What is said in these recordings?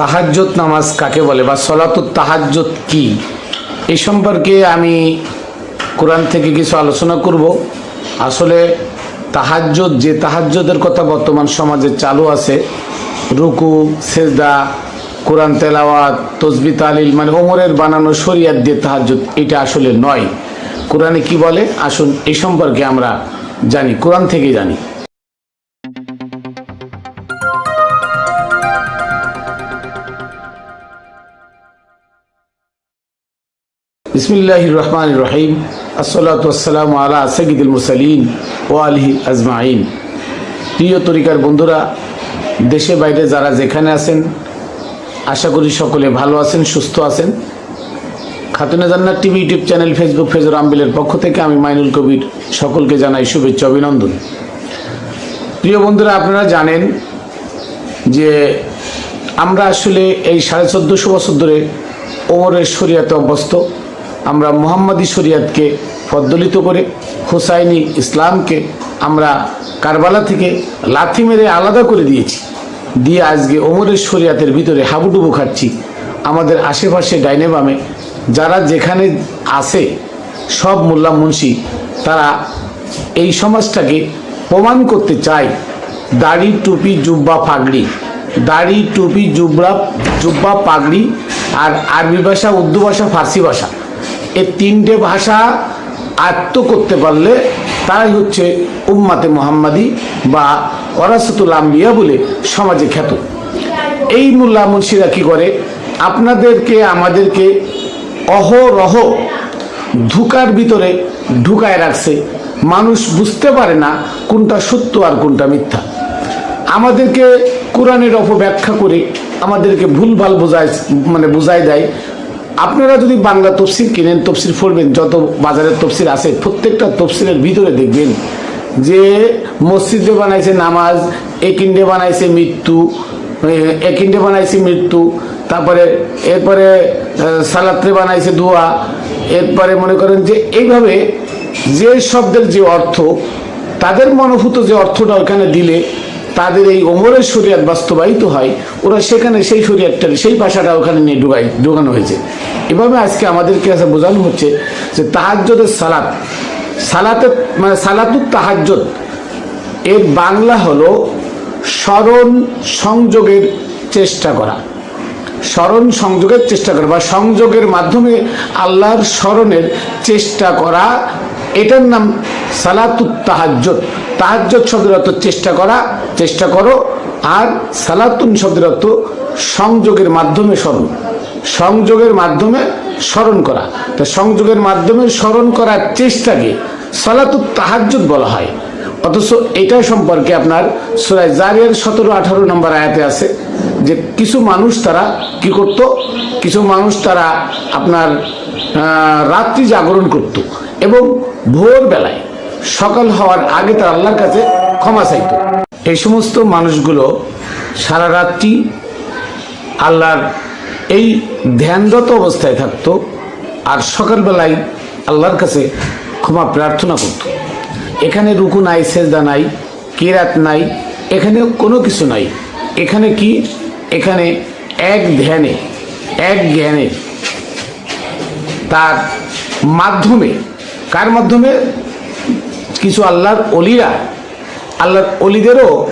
তাহাজ্জত নামাজ কাকে বলে বা সলাতুত তাহাজ্জত কি? এই সম্পর্কে আমি কোরআন থেকে কিছু আলোচনা করব। আসলে তাহাজ্জত যে তাহাজ্জতের কথা বর্তমান সমাজে চালু আছে, রুকু, সেজদা, কোরআন তেলাওয়াত, তসবি তালিল মানে ওমরের বানানো শরিয়াত দিয়ে তাহাজ্জত এটা আসলে নয়। কোরআনে কি বলে? আসুন এই সম্পর্কে আমরা জানি, কোরআন থেকেই জানি। বিসমিল্লাহ রহমান রহিম। আসসালাতাম আলা সঈদুল মুসালিন ও আলহি আজমাইন। প্রিয় তরিকার বন্ধুরা, দেশে বাইরে যারা যেখানে আছেন, আশা করি সকলে ভালো আছেন, সুস্থ আছেন। খাতুনে জান্নার টিভি ইউটিউব চ্যানেল, ফেসবুক ফেজর আম্বিলের পক্ষ থেকে আমি মাইনুল কবির সকলকে জানাই শুভেচ্ছা, অভিনন্দন। প্রিয় বন্ধুরা, আপনারা জানেন যে আমরা আসলে এই সাড়ে চোদ্দোশো বছর ধরে ওমরের শরিয়াতে অভ্যস্ত। আমরা মোহাম্মদী শরিয়াতকে পদ্দলিত করে, হুসাইনি ইসলামকে আমরা কারবালা থেকে লাথি মেরে আলাদা করে দিয়েছি। দিয়ে আজকে ওমরের শরিয়াতের ভিতরে হাবুডুবু খাচ্ছি আমাদের আশেপাশে ডাইনে বামে যারা যেখানে আসে সব মোল্লা মুন্সি, তারা এই সমাজটাকে প্রমাণ করতে চায়, দাড়ি, টুপি, জুব্বা, পাগড়ি। দাড়ি, টুপি, জুব্বা জুব্বা, পাগড়ি আর আরবি ভাষা, উর্দু ভাষা, ফার্সি ভাষা। এই তিনটে ভাষা আয়ত্ত করতে পারলে তারাই হচ্ছে উম্মাতে মোহাম্মদী বা ওরাসতুল আম্বিয়া বলে সমাজে খ্যাত। এই মোল্লা মুন্সিরা কী করে? আপনাদেরকে, আমাদেরকে অহরহ ধুকার ভিতরে ঢুকায় রাখছে। মানুষ বুঝতে পারে না কোনটা সত্য আর কোনটা মিথ্যা। আমাদেরকে কোরআনের অপব্যাখ্যা করে আমাদেরকে ভুলভাল বোঝায় মানে বোঝায় দেয়। আপনারা যদি বাংলা তফসির কিনেন, তফসির পড়বেন, যত বাজারের তফসির আছে, প্রত্যেকটা তফসিলের ভিতরে দেখবেন যে মসজিদে বানাইছে নামাজ একিন্ডে বানাইছে মৃত্যু একিন্ডে বানাইছে মৃত্যু, তারপরে, এরপরে সালাত্রে বানাইছে দোয়া, এরপরে মনে করেন যে এইভাবে যে শব্দের যে অর্থ, তাদের মনোভূত যে অর্থটা ওখানে দিলে তাদের এই ওমরের শরিয়াত বাস্তবায়িত হয়, ওরা সেখানে সেই শরিয়াতটা সেই ভাষাটা ওখানে নিয়ে ঢুকাই, ঢুকানো হয়েছে। এভাবে আজকে আমাদেরকে কাছে বোঝানো হচ্ছে যে তাহাজ্জদের সালাত, সালাতে মানে সালাতুত তাহাজ্জদ, এর বাংলা হলো স্মরণ সংযোগের চেষ্টা করা। স্মরণ সংযোগের চেষ্টা করা বা সংযোগের মাধ্যমে আল্লাহর স্মরণের চেষ্টা করা, এটার নাম সালাতুত তাহাজ্জত তাহাজ্জত শব্দের অর্থ চেষ্টা করা, চেষ্টা করো, আর সালাতুন শব্দের অর্থ সংযোগের মাধ্যমে স্মরণ। সংযোগের মাধ্যমে স্মরণ করা। তো সংযোগের মাধ্যমে স্মরণ করার চেষ্টাকে সালাতুত তাহাজ্জত বলা হয়। অথচ এটা সম্পর্কে আপনার সুরায় জারিয়ার সতেরো, আঠারো নম্বর আয়াতে আছে যে কিছু মানুষ তারা কি করত? কিছু মানুষ তারা আপনার রাত্রি জাগরণ করত এবং ভোরবেলায় সকাল হওয়ার আগে তার আল্লাহর কাছে ক্ষমা চাইত। এই সমস্ত মানুষগুলো সারা রাত্রি আল্লাহর এই ধ্যানরত অবস্থায় থাকতো আর সকালবেলায় আল্লাহর কাছে ক্ষমা প্রার্থনা করত। এখানে রুকু নাই, সেজদা নাই, কেরাত নাই, এখানে কোনো কিছু নাই। এখানে কি? এখানে এক ধ্যানে, এক জ্ঞানে তার মাধ্যমে, কার মাধ্যমে? কিছু আল্লাহর অলিরা, আল্লাহর অলিদেরও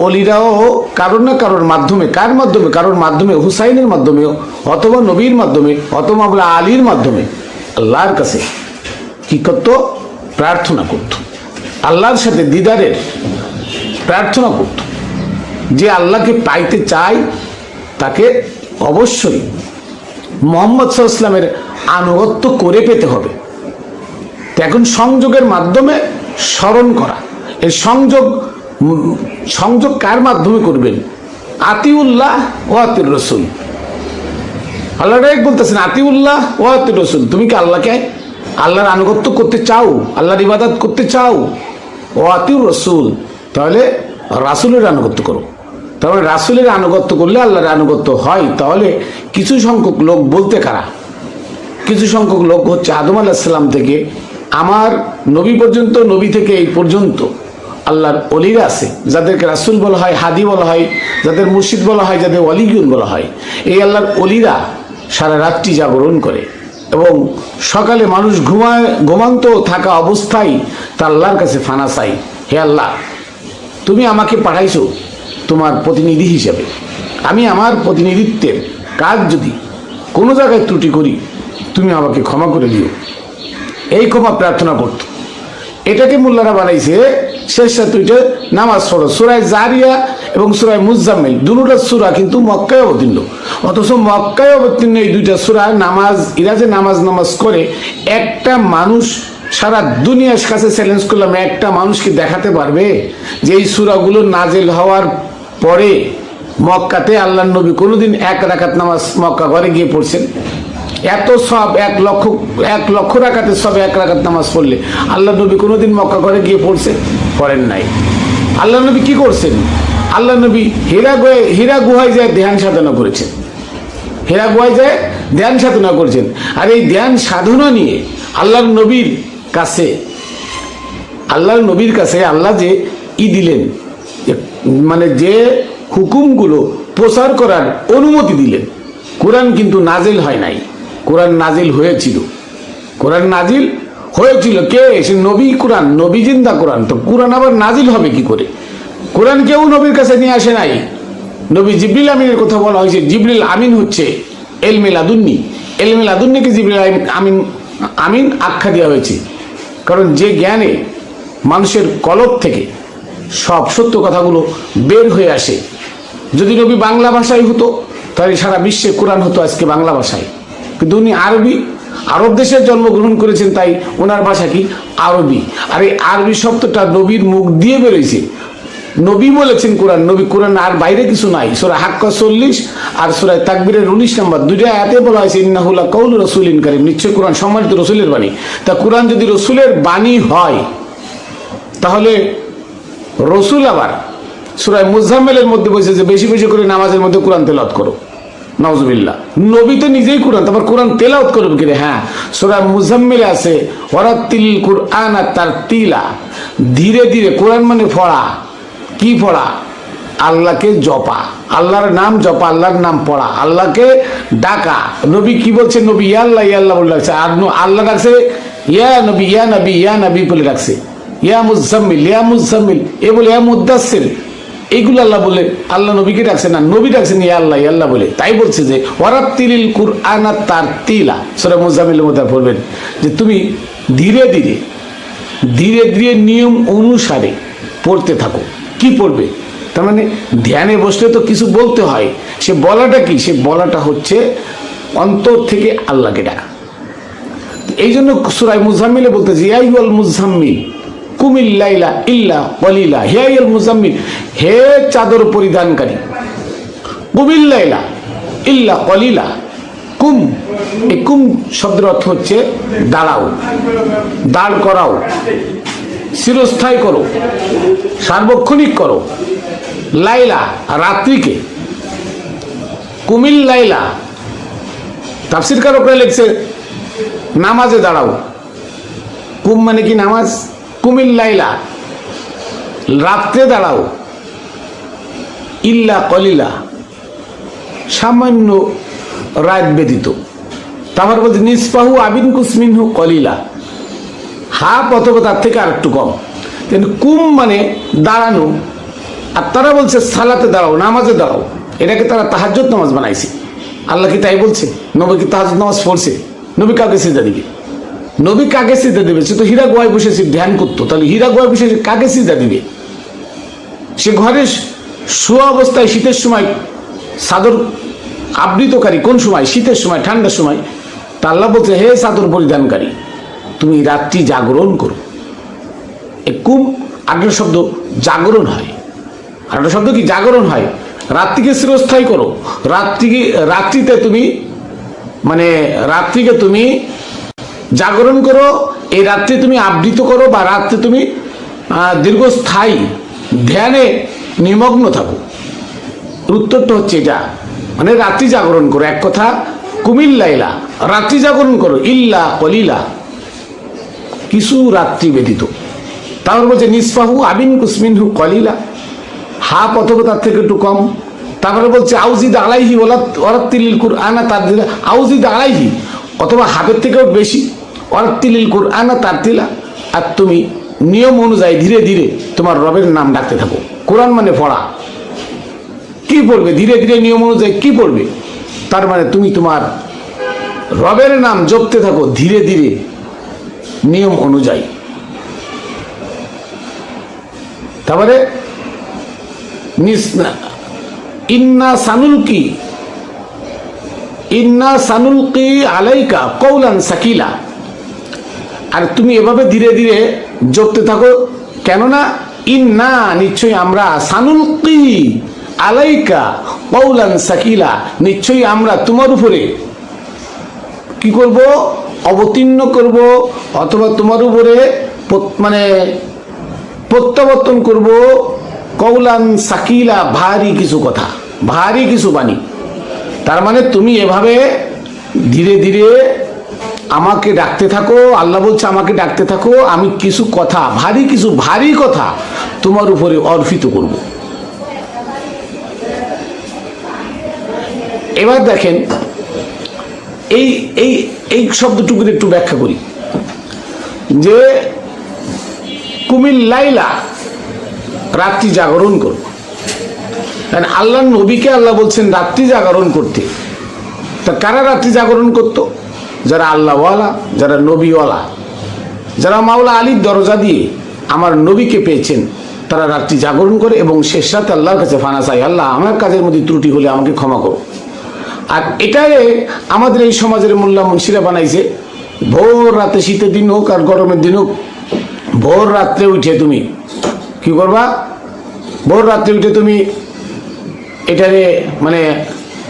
অলিরাও কারোর না কারোর মাধ্যমে, কার মাধ্যমে? কারোর মাধ্যমে, হুসাইনের মাধ্যমে, অথবা নবীর মাধ্যমে, অথবা আমরা আলীর মাধ্যমে। আল্লাহর কাছে কি করত? প্রার্থনা করত। আল্লাহর সাথে দিদারের প্রার্থনা করত। যে আল্লাহকে পাইতে চায়, তাকে অবশ্যই মোহাম্মদ সাল্লামের আনুগত্য করে পেতে হবে। এখন সংযোগের মাধ্যমে স্মরণ করা। এই সংযোগ সংযোগ কার মাধ্যমে করবেন? আতিউল্লাহ ও আতির রসুল। আল্লাহ ডাইরেক্ট বলতেছেন, আতিউল্লাহ ও আতির রসুল। তুমি কি আল্লাহকে আল্লাহর আনুগত্য করতে চাও? আল্লাহর ইবাদত করতে চাও? ও আতিউর রসুল। তাহলে রাসুলের আনুগত্য করো। তাহলে রাসুলের আনুগত্য করলে আল্লাহর আনুগত্য হয়। তাহলে কিছু সংখ্যক লোক বলতে কারা? কিছু সংখ্যক লোক হচ্ছে আদম আলাহিসাল্লাম থেকে। আমার নবী পর্যন্ত, নবী থেকে এই পর্যন্ত। আল্লাহর অলিরা আছে, যাদেরকে রাসুল বলা হয়, হাদি বলা হয়, যাদের মুর্শিদ বলা হয়, যাদের অলিগুন বলা হয়, এই আল্লাহর অলিরা সারা রাত্রি জাগরণ করে এবং সকালে মানুষ ঘুমায়, ঘুমান্ত থাকা অবস্থায় তা আল্লাহর কাছে ফানা চাই হে আল্লাহ, তুমি আমাকে পাঠাইছো তোমার প্রতিনিধি হিসেবে। আমি আমার প্রতিনিধিত্বের কাজ যদি কোনো জায়গায় ত্রুটি করি, তুমি আমাকে ক্ষমা করে দিও। এই ক্ষমা প্রার্থনা করত। এটাকে মোল্লারা বানাইছে শেষ দুইটা নামাজ পড়ো। সুরায় জারিয়া এবং সুরায় মুজাম্মিল দুটা সুরা কিন্তু মক্কায় অবতীর্ণ। অথচ মক্কায় অবতীর্ণ এই দুইটা সুরা নামাজ যে নামাজ নামাজ করে একটা মানুষ সারা দুনিয়ার কাছে চ্যালেঞ্জ করলাম, একটা মানুষকে দেখাতে পারবে যে এই সুরাগুলো নাজেল হওয়ার পরে মক্কাতে আল্লাহ নবী কোনোদিন এক রাকাত নামাজ মক্কা ঘরে গিয়ে পড়ছেন? এত সব এক লক্ষ এক লক্ষ রাকাতে সব এক রাকাত নামাজ পড়লে আল্লাহ নবী কোনোদিন মক্কা ঘরে গিয়ে পড়ছে পড়েন নাই। আল্লাহ নবী কি করছেন? আল্লাহ নবী হীরা হীরা গুহায় যায় ধ্যান সাধনা করেছেন। হীরা গুহায় যায় ধ্যান সাধনা করেছেন। আর এই ধ্যান সাধনা নিয়ে আল্লাহর নবীর কাছে, আল্লাহর নবীর কাছে আল্লাহ যে ই দিলেন মানে যে হুকুমগুলো প্রচার করার অনুমতি দিলেন। কোরআন কিন্তু নাজিল হয় নাই। কোরআন নাজিল হয়েছিল। কোরআন নাজিল হয়েছিল কে? সে নবী কোরআন, নবী জিন্দা কোরআন। তো কোরআন আবার নাজিল হবে কি করে? কোরআন কেউ নবীর কাছে নিয়ে আসে নাই। নবী জিবরিল আমিনের কথা বলা হয়েছে, জিবরিল আমিন হচ্ছে এলমিল আদুন্নি এলমিল আদুন্নিকে জিবরিল আমিন- আমিন আখ্যা দেওয়া হয়েছে। কারণ যে জ্ঞানে মানুষের কলব থেকে সব সত্য কথাগুলো বের হয়ে আসে। যদি নবী বাংলা ভাষায় হতো, তাহলে সারা বিশ্বে কোরআন হতো আজকে বাংলা ভাষায়। কিন্তু উনি আরবি আরব দেশে জন্মগ্রহণ করেছেন তাই ওনার ভাষা কি? আরবি। আর এই আরবি শব্দটা নবীর মুখ দিয়ে বেরোইছে। নবী বলেছেন কোরআন, নবী কোরআন আর বাইরে কিছু নাই। সোরা হাক্কা চল্লিশ আর সোরায় তাকবিরের উনিশ নম্বর। দুইটা এতে বলা হয়েছে ইন্নাহুল্লাহ কৌল রসুলিন কারিম। নিশ্চয় কোরআন সম্মানিত রসুলের বাণী। তা কোরআন যদি রসুলের বাণী হয়, তাহলে রসুল আবার সুরায় মুজাম্মেলের মধ্যে বলছে যে বেশি বেশি করে নামাজের মধ্যে কোরআন তেলত করো। নজবিল্লা নবী তো নিজেই কোরআন, তারপর কোরআন তেলাওয়াত করবে কিরে? হ্যাঁ। সুরায় মুজাম্মেলে আছে ওরাতিল কোরআন আর তার তিলা ধীরে ধীরে, কোরআন মানে পড়া কি পড়া আল্লাহকে জপা। আল্লাহর নাম জপা, আল্লাহর নাম পড়া। আল্লাহকে ডাকা। নবী কি বলছে? নবী ইয়া আল্লাহ ইয়া আল্লাহ বলে ডাকছে। আর আল্লাহ ডাকছে, ইয়া নবী ইয়া নবী ইয়া নবী বলে ডাকছে। ইয়া মুজাম্মিল ইয়া মুজাম্মিল। এ বলে, ইয়া মুদাসির এইগুলো আল্লাহ বলে, আল্লাহ নবীকে ডাকছে না, নবী ডাকছেন ইয়া আল্লাহ আল্লাহ বলে। তাই বলছে যে ওয়ারাত্তিলিল কুরআনা তার তিলা সূরা মুজাম্মিলের মধ্যে পড়বেন যে, তুমি ধীরে ধীরে ধীরে ধীরে নিয়ম অনুসারে পড়তে থাকো। কি পড়বে? তার মানে ধ্যানে বসলে তো কিছু বলতে হয়। সে বলাটা কি? সে বলাটা হচ্ছে অন্তর থেকে আল্লাহকে ডাকা। এই জন্য সুরাই মুজাম্মিলে বলতেছে ইয়াইল মুজাম্মিল। কুমিল লাইলা ইল্লা কলিলা হিয়াইল মুজাম্মিল, হে চাদর পরিধানকারী, কুমিল লাইলা ইল্লা কলিলা কুম, এই কুম শব্দের অর্থ হচ্ছে দাঁড়াও, দাঁড় করাও, চিরস্থায়ী করো, সার্বক্ষণিক করো। লাইলা রাত্রিকে, কুমিল লাইলা তাফসির কারকরা লিখছে, নামাজে দাঁড়াও। কুম মানে কি নামাজ? কুমিল লাইলা রাত্রে দাঁড়াও। ইল্লা কলিলা। সামান্য রাত ব্যতীত। তারপর বলছে নিসপাহু আবিন কুসমিনহু কলিলা। হাফ অথবা তার থেকে আর একটু কম কুম মানে দাঁড়ানো। আর তারা বলছে সালাতে দাঁড়াও, নামাজে দাঁড়াও। এটাকে তারা তাহাজ্জত নামাজ বানাইছে। আল্লাহ কি তাই বলছে? নবী কি তাহাজ নামাজ পড়ছে? নবী কাকে সিজা দিবে? নবী কাকে সিদ্ধা দেবে? সে তো হীরা গোয়ায় বসে সে ধ্যান করতো। তাহলে হীরা গোয়ায় বসে কাকে সিদ্ধা দিবে? সে ঘরে শোয়া অবস্থায় শীতের সময় সাদর আবৃতকারী কোন সময়? শীতের সময়, ঠান্ডার সময়। তা আল্লাহ বলছে, হে চাদর পরিধানকারী, তুমি রাত্রি জাগরণ করো। এ কুম, আগের শব্দ জাগরণ হয়। আরেকটা শব্দ কি? জাগরণ হয়। রাত্রিকে চিরস্থায়ী করো। রাত্রিকে, রাত্রিতে তুমি মানে রাত্রিকে তুমি জাগরণ করো, এই রাত্রে তুমি আবৃত করো বা রাত্রে তুমি দীর্ঘস্থায়ী ধ্যানে নিমগ্ন থাকো। উত্তরটা হচ্ছে এটা। মানে রাত্রি জাগরণ করো, এক কথা কুমিল লাইলা, রাত্রি জাগরণ করো, ইল্লা কলিলা। কিছু রাত্রি ব্যতীত। তারপর বলছে নিসফাহু আবিন কুসমিনহু কলিলা। হাফ অথবা তার থেকে একটু কম। তারপরে বলছে, আউজিদ আলাইহি ওলা ওরাত্তিলিল কুরআনা তার আউজিদ আলাইহি। অথবা হাতের থেকেও বেশি। ওরাত্তিলিল কুরআনা তার দিলা আর তুমি নিয়ম অনুযায়ী ধীরে ধীরে তোমার রবের নাম ডাকতে থাকো। কোরআন মানে পড়া। কি পড়বে? ধীরে ধীরে নিয়ম অনুযায়ী কি পড়বে? তার মানে তুমি তোমার রবের নাম জপতে থাকো ধীরে ধীরে নিয়ম অনুযায়ী। তারপরে নিস- সানুল সানুলকি ইন্না সানুলকি আলাইকা কৌলান সাকিলা। আর তুমি এভাবে ধীরে ধীরে জপতে থাকো, কেননা ইন্না, নিশ্চয়ই আমরা সানুলকি আলাইকা কৌলান সাকিলা, নিশ্চয়ই আমরা তোমার উপরে। কি করব? অবতীর্ণ করব, অথবা তোমার উপরে মানে প্রত্যাবর্তন করব কৌলান সাকিলা, ভারী কিছু কথা, ভারী কিছু বাণী। তার মানে তুমি এভাবে ধীরে ধীরে আমাকে ডাকতে থাকো, আল্লাহ বলছে আমাকে ডাকতে থাকো, আমি কিছু কথা, ভারী কিছু, ভারী কথা তোমার উপরে অর্পিত করব। এবার দেখেন, এই এই এই শব্দটুকুর একটু ব্যাখ্যা করি। যে কুমিল লাইলা রাত্রি জাগরণ করব কারণ আল্লাহ নবীকে আল্লাহ বলছেন, রাত্রি জাগরণ করতে। তা কারা রাত্রি জাগরণ করত? যারা আল্লাহওয়ালা, যারা নবীওয়ালা। যারা মাওলা আলীর দরজা দিয়ে আমার নবীকে পেয়েছেন, তারা রাত্রি জাগরণ করে এবং শেষ রাতে আল্লাহর কাছে ফানা চাই আল্লাহ, আমার কাজের মধ্যে ত্রুটি হলে আমাকে ক্ষমা করো। আর এটাই আমাদের এই সমাজের মোল্লা মুন্সিরা বানাইছে। ভোর রাতে শীতের দিন হোক আর গরমের দিন হোক, ভোর রাত্রে উঠে তুমি, কি করবা? ভোর রাত্রে উঠে তুমি এটারে মানে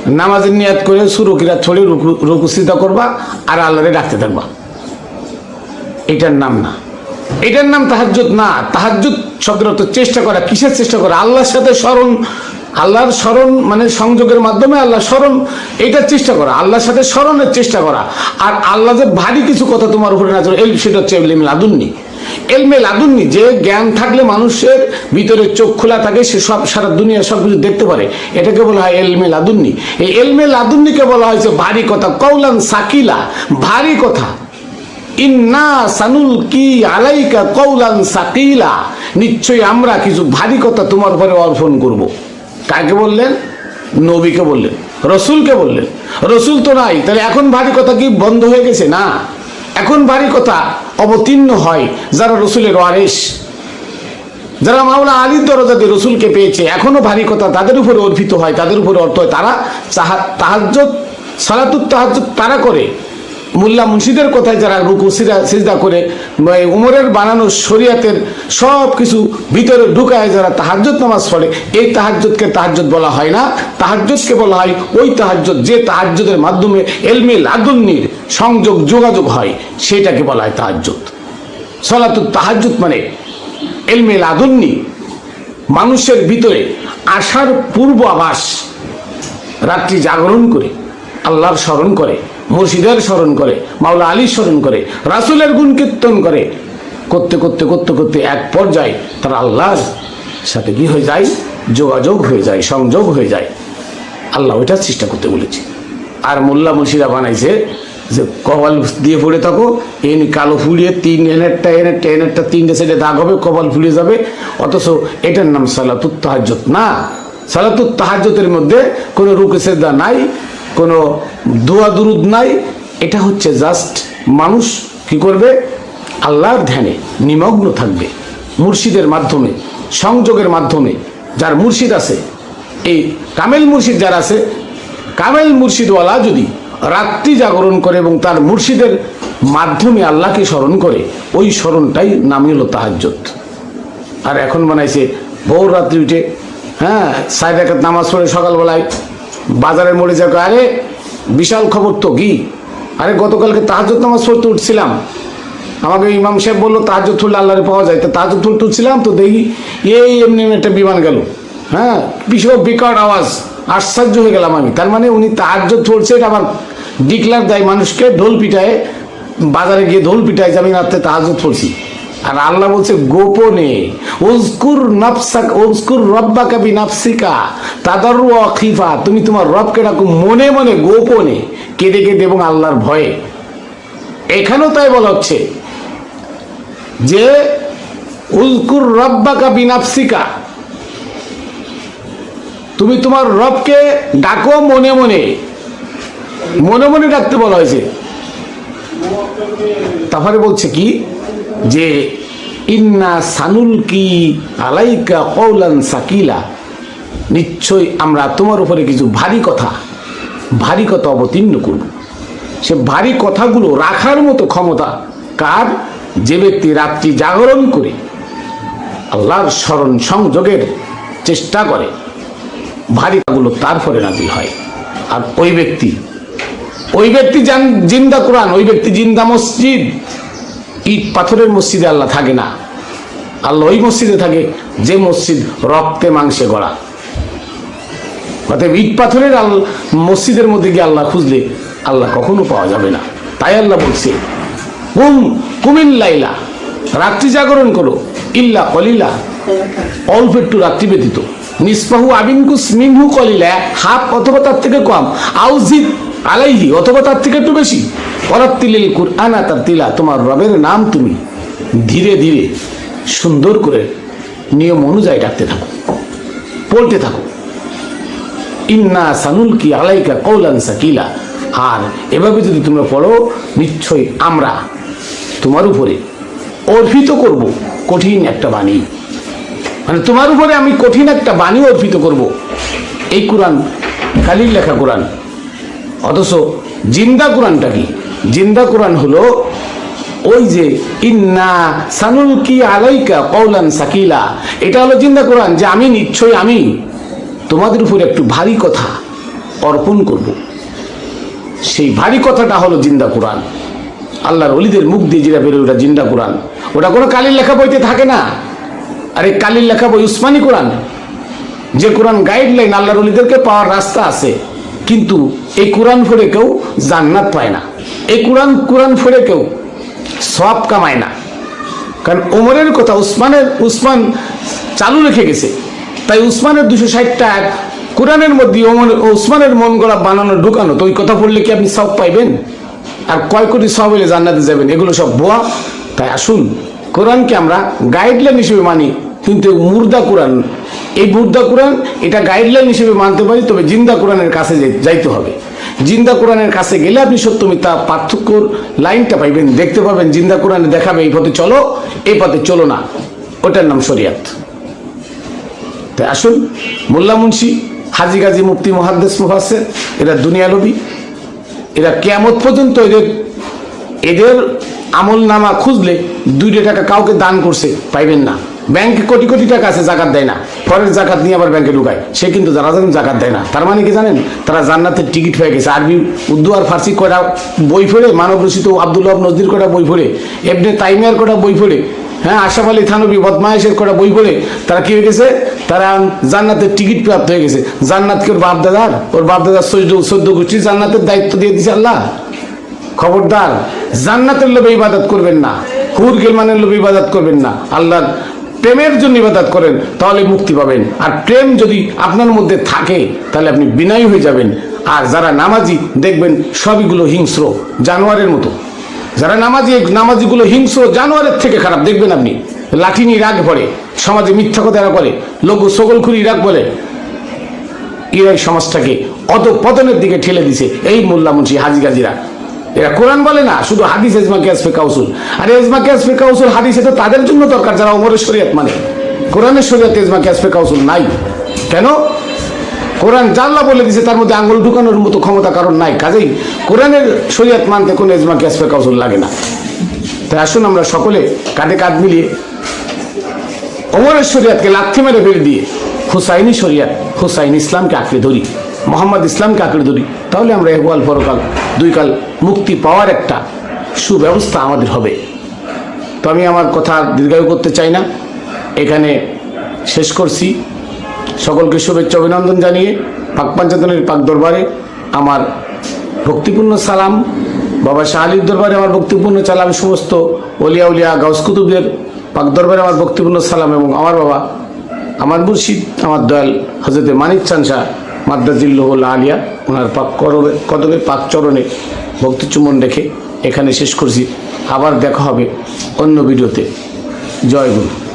নামাজের নিয়াত করে সুরকিরা ছড়ে রুকু রুকু করবা আর আল্লাহরে ডাকতে থাকবা। এটার নাম না। এটার নাম তাহাজ্জুদ না। তাহাজ্জুদ শব্দের চেষ্টা করা, কিসের চেষ্টা করা? আল্লাহর সাথে স্মরণ, আল্লাহর স্মরণ মানে সংযোগের মাধ্যমে আল্লাহ স্মরণ, এটার চেষ্টা করা, আল্লাহর সাথে স্মরণের চেষ্টা করা। আর আল্লাহ যে ভারী কিছু কথা তোমার উপরে না চলে এল সেটা হচ্ছে লাদুন্নি এলমে লাদুন্নি যে জ্ঞান থাকলে মানুষের ভিতরে চোখ খোলা থাকে, সে সব সারা দুনিয়া সব কিছু দেখতে পারে। এটাকে বলা হয় এলমে লাদুন্নি এই এলমে লাদুন্নিকে বলা হয়েছে ভারী কথা কৌলান সাকিলা, ভারী কথা। ইন্না সানুল কি আলাইকা কৌলান সাকিলা, নিশ্চয়ই আমরা কিছু ভারী কথা তোমার উপরে অর্পণ করব। কাকে বললেন? নবীকে বললেন, রসুলকে বললেন। রসুল তো নাই, তাহলে এখন ভারী কথা কি বন্ধ হয়ে গেছে? না। এখন ভারী কথা অবতীর্ণ হয় যারা রসুলের ওয়ারেস যারা মাওলা আলীর দরজাতে রসুলকে পেয়েছে এখনও ভারী কথা তাদের উপরে অর্পিত হয়, তাদের উপরে অর্থ হয়। তারা তাহাজ সালাতুত তাহাজ তারা করে। মোল্লা মুন্সিদের কথায় যারা রুকু সিজদা করে উমরের বানানো শরিয়াতের সব কিছু ভিতরে ঢুকায় যারা তাহাজ্জত নামাজ পড়ে, এই তাহাজ্জতকে তাহাজ্জত বলা হয় না। তাহাজ্জতকে বলা হয়, ওই তাহাজ্জত যে তাহাজ্জতের মাধ্যমে এলমে লাদুন্নির সংযোগ, যোগাযোগ হয়, সেটাকে বলা হয় তাহাজ্জত সলাতুত তাহাজ্জুদ মানে এলমে লাদুন্নি মানুষের ভিতরে আসার পূর্ব আভাস রাত্রি জাগরণ করে, আল্লাহর স্মরণ করে। মুর্শিদের স্মরণ করে, মাওলা আলীর স্মরণ করে, রাসুলের গুণ কীর্তন করে। করতে করতে করতে করতে এক পর্যায়ে তারা আল্লাহর সাথে কি হয়ে যায়? যোগাযোগ হয়ে যায়, সংযোগ হয়ে যায়। আল্লাহ ওইটা চেষ্টা করতে বলেছে। আর মোল্লা মুর্শিদা বানাইছে যে, কপাল দিয়ে পড়ে থাকো, এন কালো ফুলিয়ে তিন এনেরটা এনেরটা এনেরটা তিনটে সাইডে দাগ হবে, কপাল ফুলিয়ে যাবে। অথচ এটার নাম সালাতুত তাহাজ্জত না, সালাতুত তাহাজ্জতের মধ্যে কোনো রুকে সেদা নাই কোনো দোয়া দুরুদ নাই, এটা হচ্ছে জাস্ট মানুষ কি করবে? আল্লাহর ধ্যানে নিমগ্ন থাকবে মুর্শিদের মাধ্যমে, সংযোগের মাধ্যমে। যার মুর্শিদ আছে, এই কামেল মুর্শিদ যার আছে, কামেল মুর্শিদওয়ালা যদি রাত্রি জাগরণ করে এবং তার মুর্শিদের মাধ্যমে আল্লাহকে স্মরণ করে, ওই স্মরণটাই নামই হলো তাহাজ্জত আর এখন বানাইছে, ভোর রাত্রি উঠে হ্যাঁ সাইড নামাজ পড়ে সকালবেলায় বাজারের মোড়ে যাকে আরে বিশাল খবর তো কি? আরে গতকালকে তাহাজত নামাজ পড়তে উঠছিলাম। আমাকে ইমাম সাহেব বলল তাহাজত তুললে আল্লাহরে পাওয়া যায়। তো তাহাজত তুলতে উঠছিলাম তো দেখি এই এমনি একটা বিমান গেল। হ্যাঁ বিশাল বিকট আওয়াজ, আশ্চর্য হয়ে গেলাম আমি। তার মানে উনি তাহাজত চলছে এটা আবার ডিক্লার দেয় মানুষকে ঢোল পিটায়, বাজারে গিয়ে ঢোল পিটায় যে আমি রাত্রে তাহাজত পড়ছি। আর আল্লাহ বলছে, গোপনে উজকুর নাফসাক উজকুর রব্বাকা বি নাফসিকা তাদার অখিফা তুমি তোমার রবকে ডাকো মনে মনে, গোপনে কেঁদে কেঁদে এবং আল্লাহর ভয়ে। এখানেও তাই বলা হচ্ছে যে উজকুর রব্বা বি নাফসিকা তুমি তোমার রবকে ডাকো মনে মনে। মনে মনে ডাকতে বলা হয়েছে। তারপরে বলছে কি? যে, ইন্না সানুল কি আলাইকা কৌলান সাকিলা। নিশ্চয়ই আমরা তোমার উপরে কিছু ভারী কথা ভারী কথা অবতীর্ণ করব। সে ভারী কথাগুলো রাখার মতো ক্ষমতা কার? যে ব্যক্তি রাত্রি জাগরণ করে আল্লাহর স্মরণ সংযোগের চেষ্টা করে, ভারী কথাগুলো তারপরে নাজিল হয়। আর ওই ব্যক্তি ওই ব্যক্তি জান জিন্দা কোরআন, ওই ব্যক্তি জিন্দা মসজিদ ইট পাথরের মসজিদে আল্লাহ থাকে না। আল্লাহ ওই মসজিদে থাকে যে মসজিদ রক্তে মাংসে গড়া। অতএব ইট পাথরের আল মসজিদের মধ্যে গিয়ে আল্লাহ খুঁজলে আল্লাহ কখনো পাওয়া যাবে না। তাই আল্লাহ বলছে, কুম কুমিল্লাইলা রাত্রি জাগরণ করো, ইল্লা কলিলা, অল্প একটু রাত্রি ব্যতীত। নিষ্পাহু আবিনকুস মিনহু কলিলা, হাফ অথবা তার থেকে কম। আউজিদ আলাইহি, অথবা তার থেকে একটু বেশি। পরাত্তিলিল কুরআনা তার তিলা তোমার রবের নাম তুমি ধীরে ধীরে সুন্দর করে নিয়ম অনুযায়ী ডাকতে থাকো পড়তে থাকো। ইন্না সানুল কি আলাইকা কৌলান সাকিলা। আর এভাবে যদি তোমরা পড়ো, নিশ্চয়ই আমরা তোমার উপরে অর্পিত করব কঠিন একটা বাণী। মানে তোমার উপরে আমি কঠিন একটা বাণী অর্পিত করব। এই কোরআন কালির লেখা কোরআন। অথচ জিন্দা কোরআনটা কি? জিন্দা কোরআন হলো ওই যে, ইন্না সানুল কি আলাইকা কৌলান সাকিলা। এটা হলো জিন্দা কোরআন, যে আমি নিশ্চয়ই আমি। তোমাদের উপর একটু ভারী কথা অর্পণ করব। সেই ভারী কথাটা হলো জিন্দা কোরআন। আল্লাহর অলিদের মুখ দিয়ে যেটা বেরোয় ওটা জিন্দা কোরআন। ওটা কোনো কালির লেখা বইতে থাকে না। আর এই কালির লেখা বই উসমানী কোরআন। যে কোরআন গাইডলাইন আল্লাহর অলিদেরকে পাওয়ার রাস্তা আছে। কিন্তু এই কোরআন পড়ে কেউ জান্নাত পায় না। এই কোরআন কোরআন পড়ে কেউ সব কামায় না। কারণ ওমরের কথা উসমানের, উসমান চালু রেখে গেছে। তাই উসমানের দুশো ষাটটা কোরআনের মধ্যে ওমর উসমানের মন গড়া বানানো, ঢুকানো, তো ওই কথা পড়লে কি আপনি সব পাইবেন? আর কয় কোটি সব হলে জান্নাতে যাবেন? এগুলো সব বোয়া তাই আসুন, কোরআনকে আমরা গাইডলাইন হিসেবে মানি। কিন্তু মুর্দা কোরআন, এই মুর্দা কোরআন এটা গাইডলাইন হিসেবে মানতে পারি, তবে জিন্দা কোরআনের কাছে যাইতে হবে। জিন্দা কোরআনের কাছে গেলে আপনি সত্য মিথ্যা পার্থক্যর লাইনটা পাইবেন, দেখতে পাবেন, জিন্দা কোরআনে দেখাবে, এই পথে চলো, এই পথে চলো না। ওটার নাম শরিয়াত। তাই আসুন, মোল্লা মুন্সি, হাজি গাজী মুফতি মহাদ্দেস মুফাসের এরা দুনিয়া লবি এরা কেমত পর্যন্ত এদের এদের আমল নামা খুঁজলে দুইটা টাকা কাউকে দান করছে, পাইবেন না। ব্যাংকে কোটি কোটি টাকা আছে, জাকাত দেয় না। পরের জাকাত নিয়ে আবার ব্যাংকে ঢুকায়। সে কিন্তু যারা জানেন জাকাত দেয় না। তার মানে কি জানেন? তারা জান্নাতের টিকিট হয়ে গেছে। আরবি, উর্দু আর ফার্সি কটা বই পড়ে? মানব রচিত আবদুল্লাহ নজদির কটা বই পড়ে? এমনি তাইমিয়ার কটা বই পড়ে? হ্যাঁ আশাফ আলী থানবী বদমায়েশের কটা বই পড়ে? তারা কি হয়ে গেছে? তারা জান্নাতের টিকিট প্রাপ্ত হয়ে গেছে। জান্নাতকে ওর বাপদাদার ওর বাপদাদার চোদ্দ চোদ্দ গোষ্ঠী জান্নাতের দায়িত্ব দিয়ে দিছে আল্লাহ। খবরদার। জান্নাতের লোভে ইবাদত করবেন না। হুর গেলমানের লোভে ইবাদত করবেন না। আল্লাহর প্রেমের জন্য ইবাদত করেন, তাহলে মুক্তি পাবেন। আর প্রেম যদি আপনার মধ্যে থাকে, তাহলে আপনি বিনয়ী হয়ে যাবেন। আর যারা নামাজি, দেখবেন সবইগুলো হিংস্র, জানোয়ারের মতো। যারা নামাজি, নামাজিগুলো হিংস্র, জানোয়ারের থেকে খারাপ, দেখবেন আপনি। লাঠি নিয়ে রাগ পড়ে সমাজে মিথ্যা কথা এরা করে লোক সকলখুরি রাগ বলে। ইরাই সমাজটাকে অত পতনের দিকে ঠেলে দিছে, এই মোল্লা মুন্সি হাজি গাজিরা এরা কোরআন বলে না, শুধু হাদিস এজমা কেসফে কাউসুল। আর এজমা কেসফে কাউসুল হাদিস এটা তাদের জন্য দরকার, যারা শরীয়ত মানে। কোরআনের এজমা কেসফে কাউসুল নাই। কেন? কোরআন বলে দিছে, তার মধ্যে ঢুকানোর মতো ক্ষমতা কারণ নাই। কাজেই কোরআনের শরীয়ত মানতে কোনো এজমা কেসফে কাউসুল লাগে না। তাই আসুন আমরা সকলে কাঁধে কাঁধ মিলিয়ে ওমরের শরিয়াতকে লাথি মেরে ফেলে দিয়ে হুসাইনি শরিয়াত, হুসাইন ইসলামকে আঁকড়ে ধরি। মোহাম্মদ ইসলামকে আঁকড়ে ধরি, তাহলে আমরা একবাল পরকাল দুই কাল মুক্তি পাওয়ার একটা সুব্যবস্থা আমাদের হবে। তো আমি আমার কথা দীর্ঘায়ু করতে চাই না। এখানে শেষ করছি। সকলকে শুভেচ্ছা, অভিনন্দন জানিয়ে পাক পাঞ্চাতনের পাক দরবারে আমার ভক্তিপূর্ণ সালাম। বাবা শাহ আলীর দরবারে আমার ভক্তিপূর্ণ সালাম। সমস্ত অলিয়া উলিয়া গাউস কুতুবদের পাক দরবারে আমার ভক্তিপূর্ণ সালাম এবং আমার বাবা, আমার মুর্শিদ, আমার দয়াল হজরতে মানিক চান শাহ মাদ্দাজিল্লুল আলিয়া ওনার পাক করবে কদমে পাক চরণে ভক্তিচুমন রেখে এখানে শেষ করছি। আবার দেখা হবে অন্য ভিডিওতে। জয় গুরু।